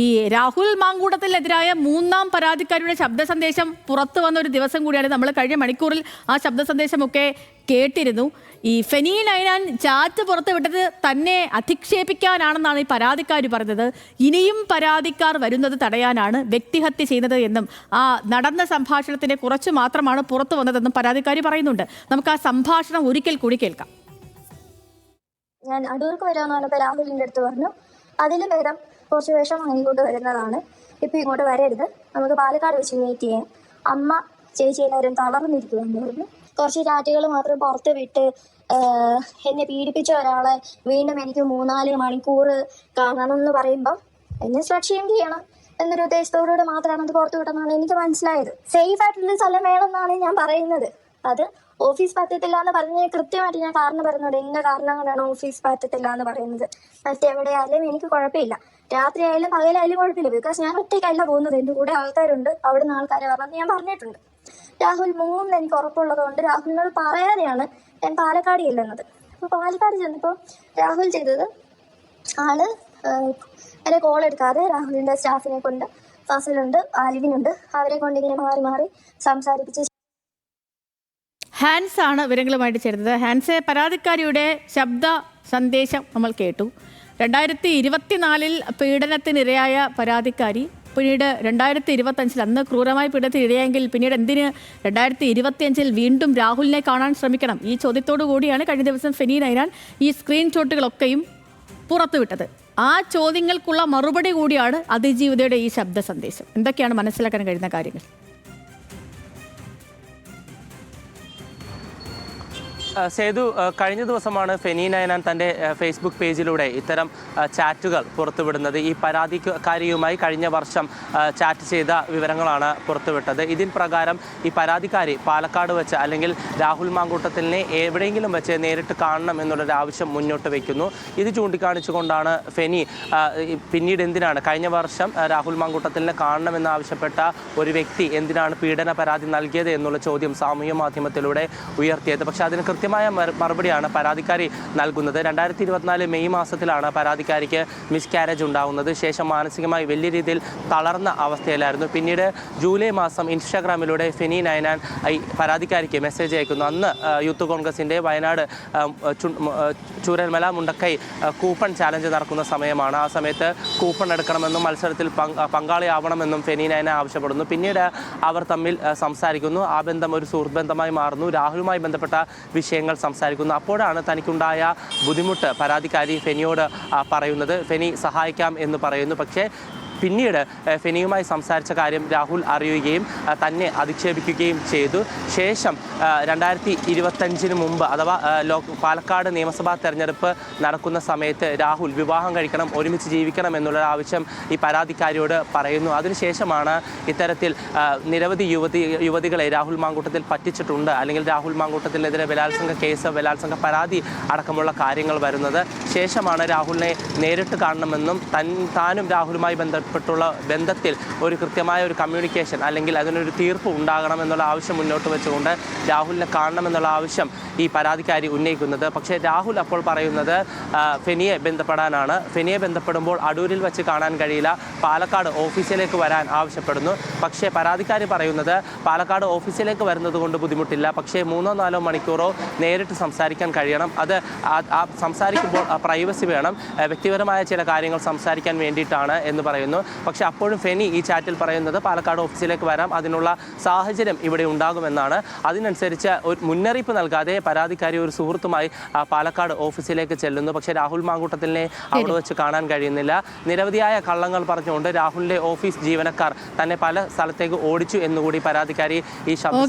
ഈ രാഹുൽ മാങ്കൂട്ടത്തിനെതിരായ മൂന്നാം പരാതിക്കാരിയുടെ ശബ്ദ സന്ദേശം പുറത്തു വന്ന ഒരു ദിവസം കൂടിയാണ് നമ്മൾ കഴിഞ്ഞ മണിക്കൂറിൽ ആ ശബ്ദ സന്ദേശമൊക്കെ കേട്ടിരുന്നു. ഈ ഫെനി നൈനാൻ ചാറ്റ് പുറത്ത് വിട്ടത് തന്നെ അധിക്ഷേപിക്കാനാണെന്നാണ് ഈ പരാതിക്കാർ പറഞ്ഞത്. ഇനിയും പരാതിക്കാർ വരുന്നത് തടയാനാണ് വ്യക്തിഹത്യ ചെയ്യുന്നത് എന്നും ആ നടന്ന സംഭാഷണത്തിന്റെ കുറച്ച് മാത്രമാണ് പുറത്തു വന്നതെന്നും പരാതിക്കാർ പറയുന്നുണ്ട്. നമുക്ക് ആ സംഭാഷണം ഒരിക്കൽ കൂടി കേൾക്കാം. ഞാൻ അടൂർക്ക് വരാമെന്ന് പറഞ്ഞപ്പോൾ രാഹുലിന്റെ അടുത്ത് പറഞ്ഞു. അതിന് ഭേദം കുറച്ച് വേഷം ഇങ്ങോട്ട് വരുന്നതാണ്. ഇപ്പം ഇങ്ങോട്ട് വരരുത്. നമുക്ക് പാലക്കാട് വെച്ച് മീറ്റ് ചെയ്യാം. അമ്മ ചേച്ചി എല്ലാവരും തളർന്നിരിക്കുമെന്ന് പറഞ്ഞു കുറച്ച് ചാറ്റുകൾ മാത്രം പുറത്ത് വിട്ട് എന്നെ പീഡിപ്പിച്ച ഒരാളെ വീണ്ടും എനിക്ക് മൂന്നാൽ മണിക്കൂർ കാണണം എന്ന് പറയുമ്പോൾ എന്നെ സുരക്ഷയും ചെയ്യണം എന്നൊരു ഉദ്ദേശത്തോടുകൂടെ മാത്രമാണ് അത് പുറത്തു വിട്ടെന്നാണ് എനിക്ക് മനസ്സിലായത്. സേഫ് ആയിട്ടുള്ള സ്ഥലം വേണമെന്നാണ് ഞാൻ പറയുന്നത്. അത് ഓഫീസ് പറ്റത്തില്ല എന്ന് പറഞ്ഞ് കൃത്യമായിട്ട് ഞാൻ കാരണം പറയുന്നുണ്ട് ഇന്ന കാരണം കൊണ്ടാണ് ഓഫീസ് പറ്റത്തില്ല എന്ന് പറയുന്നത്. മറ്റെവിടെയായാലും എനിക്ക് കുഴപ്പമില്ല. രാത്രി ആയാലും പകലായാലും കുഴപ്പമില്ല. ബിക്കോസ് ഞാൻ ഒറ്റയ്ക്കല്ല പോകുന്നത്. എന്റെ കൂടെ ആൾക്കാരുണ്ട്. അവിടെ നിന്ന് ആൾക്കാരെ പറഞ്ഞു ഞാൻ പറഞ്ഞിട്ടുണ്ട്. രാഹുൽ മൂന്ന് എനിക്ക് ഉറപ്പുള്ളത് കൊണ്ട് രാഹുലിനോട് പറയാതെയാണ് ഞാൻ പാലക്കാട് ചെല്ലുന്നത്. അപ്പോൾ പാലക്കാട് ചെന്നപ്പോൾ രാഹുൽ ചെയ്തത് ആൾ എന്നെ കോൾ എടുക്കാതെ രാഹുലിന്റെ സ്റ്റാഫിനെ കൊണ്ട് ഫസലുണ്ട് ആലിവിനുണ്ട് അവരെ കൊണ്ട് ഇങ്ങനെ മാറി മാറി സംസാരിപ്പിച്ച് ഹാൻസ് ആണ് വിവരങ്ങളുമായിട്ട് ചേരുന്നത്. ഹാൻസ് പരാതിക്കാരിയുടെ ശബ്ദ സന്ദേശം നമ്മൾ കേട്ടു. രണ്ടായിരത്തി ഇരുപത്തിനാലിൽ പീഡനത്തിനിരയായ പരാതിക്കാരി പിന്നീട് രണ്ടായിരത്തി ഇരുപത്തഞ്ചിൽ അന്ന് ക്രൂരമായി പീഡനത്തിന് ഇരയായെങ്കിൽ പിന്നീട് എന്തിന് രണ്ടായിരത്തി ഇരുപത്തിയഞ്ചിൽ വീണ്ടും രാഹുലിനെ കാണാൻ ശ്രമിക്കണം? ഈ ചോദ്യത്തോടു കൂടിയാണ് കഴിഞ്ഞ ദിവസം ഫെനി നൈനാൻ ഈ സ്ക്രീൻഷോട്ടുകളൊക്കെയും പുറത്തുവിട്ടത്. ആ ചോദ്യങ്ങൾക്കുള്ള മറുപടി കൂടിയാണ് അതിജീവിതയുടെ ഈ ശബ്ദ സന്ദേശം. എന്തൊക്കെയാണ് മനസ്സിലാക്കാൻ കഴിയുന്ന കാര്യങ്ങൾ? സേതു കഴിഞ്ഞ ദിവസമാണ് ഫെനി നയനാൻ തന്റെ ഫേസ്ബുക്ക് പേജിലൂടെ ഇത്തരം ചാറ്റുകൾ പുറത്തുവിടുന്നത്. ഈ പരാതിക്കാരിയുമായി കഴിഞ്ഞ വർഷം ചാറ്റ് ചെയ്ത വിവരങ്ങളാണ് പുറത്തുവിട്ടത്. ഇതിൻ പ്രകാരം ഈ പരാതിക്കാരി പാലക്കാട് വെച്ച് അല്ലെങ്കിൽ രാഹുൽ മാങ്കൂട്ടത്തിനെ എവിടെയെങ്കിലും വെച്ച് നേരിട്ട് കാണണം എന്നുള്ളൊരു ആവശ്യം മുന്നോട്ട് വയ്ക്കുന്നു ഇത് ചൂണ്ടിക്കാണിച്ചുകൊണ്ടാണ് ഫെനി പിന്നീട് എന്തിനാണ് കഴിഞ്ഞ വർഷം രാഹുൽ മാങ്കൂട്ടത്തിനെ കാണണമെന്ന് ആവശ്യപ്പെട്ട ഒരു വ്യക്തി എന്തിനാണ് പീഡന പരാതി നൽകിയത് എന്നുള്ള ചോദ്യം സാമൂഹ്യ മാധ്യമത്തിലൂടെ ഉയർത്തിയത്. പക്ഷേ അതിന് കൃത്യമായ മറു- മറുപടിയാണ് പരാതിക്കാരി നൽകുന്നത്. രണ്ടായിരത്തി മെയ് മാസത്തിലാണ് പരാതിക്കാരിക്ക് മിസ്കാരേജ് ഉണ്ടാകുന്നത് ശേഷം മാനസികമായി വലിയ രീതിയിൽ തളർന്ന അവസ്ഥയിലായിരുന്നു. പിന്നീട് ജൂലൈ മാസം ഇൻസ്റ്റാഗ്രാമിലൂടെ ഫെനി നയനാൻ ഈ പരാതിക്കാരിക്ക് മെസ്സേജ് അയക്കുന്നു. അന്ന് യൂത്ത് കോൺഗ്രസിന്റെ വയനാട് ചൂരൽമല മുണ്ടക്കൈ കൂപ്പൺ ചാലഞ്ച് നടക്കുന്ന സമയമാണ്. ആ സമയത്ത് കൂപ്പൺ എടുക്കണമെന്നും മത്സരത്തിൽ പങ്ക് പങ്കാളിയാവണമെന്നും ഫെനി നയന ആവശ്യപ്പെടുന്നു. പിന്നീട് അവർ തമ്മിൽ സംസാരിക്കുന്നു. ആ ബന്ധം ഒരു സുഹൃത്ത് ബന്ധമായി മാറുന്നു. രാഹുലുമായി ബന്ധപ്പെട്ട വിഷയങ്ങൾ സംസാരിക്കുന്നു. അപ്പോഴാണ് തനിക്കുണ്ടായ ബുദ്ധിമുട്ട്. പരാതിക്കാരി ഫെനിയോട് പറയുന്നത് ഫെനി സഹായിക്കാം എന്ന് പറയുന്നു. പക്ഷേ പിന്നീട് ഫെനിയുമായി സംസാരിച്ച കാര്യം രാഹുൽ അറിയുകയും തന്നെ അധിക്ഷേപിക്കുകയും ചെയ്തു. ശേഷം രണ്ടായിരത്തി ഇരുപത്തഞ്ചിന് മുമ്പ് അഥവാ ലോ പാലക്കാട് നിയമസഭാ തെരഞ്ഞെടുപ്പ് നടക്കുന്ന സമയത്ത് രാഹുൽ വിവാഹം കഴിക്കണം ഒരുമിച്ച് ജീവിക്കണം എന്നുള്ള ആവശ്യം ഈ പരാതിക്കാരിയോട് പറയുന്നു. അതിനുശേഷമാണ് ഇത്തരത്തിൽ നിരവധി യുവതി യുവതികളെ രാഹുൽ മാങ്കൂട്ടത്തിൽ പറ്റിച്ചിട്ടുണ്ട്. അല്ലെങ്കിൽ രാഹുൽ മാങ്കൂട്ടത്തിനെതിരെ ബലാത്സംഗ കേസ് ബലാത്സംഗ പരാതി അടക്കമുള്ള കാര്യങ്ങൾ വരുന്നത് ശേഷമാണ് രാഹുലിനെ നേരിട്ട് കാണണമെന്നും തൻ താനും രാഹുലുമായി ബന്ധപ്പെട്ടുള്ള ബന്ധത്തിൽ ഒരു കൃത്യമായ ഒരു കമ്മ്യൂണിക്കേഷൻ അല്ലെങ്കിൽ അതിനൊരു തീർപ്പ് ഉണ്ടാകണമെന്നുള്ള ആവശ്യം മുന്നോട്ട് വെച്ചുകൊണ്ട് രാഹുലിനെ കാണണമെന്നുള്ള ആവശ്യം ഈ പരാതിക്കാരി ഉന്നയിക്കുന്നത്. പക്ഷേ രാഹുൽ അപ്പോൾ പറയുന്നത് ഫെനിയെ ബന്ധപ്പെടാനാണ്. ഫെനിയെ ബന്ധപ്പെടുമ്പോൾ അടൂരിൽ വെച്ച് കാണാൻ കഴിയില്ല. പാലക്കാട് ഓഫീസിലേക്ക് വരാൻ ആവശ്യപ്പെടുന്നു. പക്ഷേ പരാതിക്കാരി പറയുന്നത് പാലക്കാട് ഓഫീസിലേക്ക് വരുന്നത് കൊണ്ട് ബുദ്ധിമുട്ടില്ല. പക്ഷേ മൂന്നോ നാലോ മണിക്കൂറോ നേരിട്ട് സംസാരിക്കാൻ കഴിയണം. അത് സംസാരിക്കുമ്പോൾ പ്രൈവസി വേണം. വ്യക്തിപരമായ ചില കാര്യങ്ങൾ സംസാരിക്കാൻ വേണ്ടിയിട്ടാണ് എന്ന് പറയുന്നു. പക്ഷേ അപ്പോഴും ഫെനി ഈ ചാറ്റിൽ പറയുന്നത് പാലക്കാട് ഓഫീസിലേക്ക് വരാം. അതിനുള്ള സാഹചര്യം ഇവിടെ ഉണ്ടാകുമെന്നാണ്. അതിനനുസരിച്ച് ഒരു മുന്നറിയിപ്പ് നൽകാതെ പരാതിക്കാരി ഒരു സുഹൃത്തുമായി പാലക്കാട് ഓഫീസിലേക്ക് ചെല്ലുന്നു. പക്ഷേ രാഹുൽ മാങ്കൂട്ടത്തിനെ അവിടെ വെച്ച് കാണാൻ കഴിയുന്നില്ല. നിരവധിയായ കള്ളങ്ങൾ പറഞ്ഞുകൊണ്ട് രാഹുലിന്റെ ഓഫീസ് ജീവനക്കാർ തന്നെ പല സ്ഥലത്തേക്ക് ഓടിച്ചു എന്നുകൂടി പരാതിക്കാരി ഈ ശബ്ദം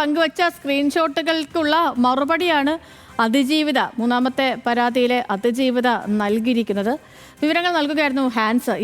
പങ്കുവച്ച സ്ക്രീൻഷോട്ടുകൾക്കുള്ള മറുപടിയാണ് അതിജീവിത മൂന്നാമത്തെ പരാതിയിലെ അതിജീവിത നൽകിയിരിക്കുന്നത്. വിവരങ്ങൾ നൽകുകയായിരുന്നു ഹാൻസ്.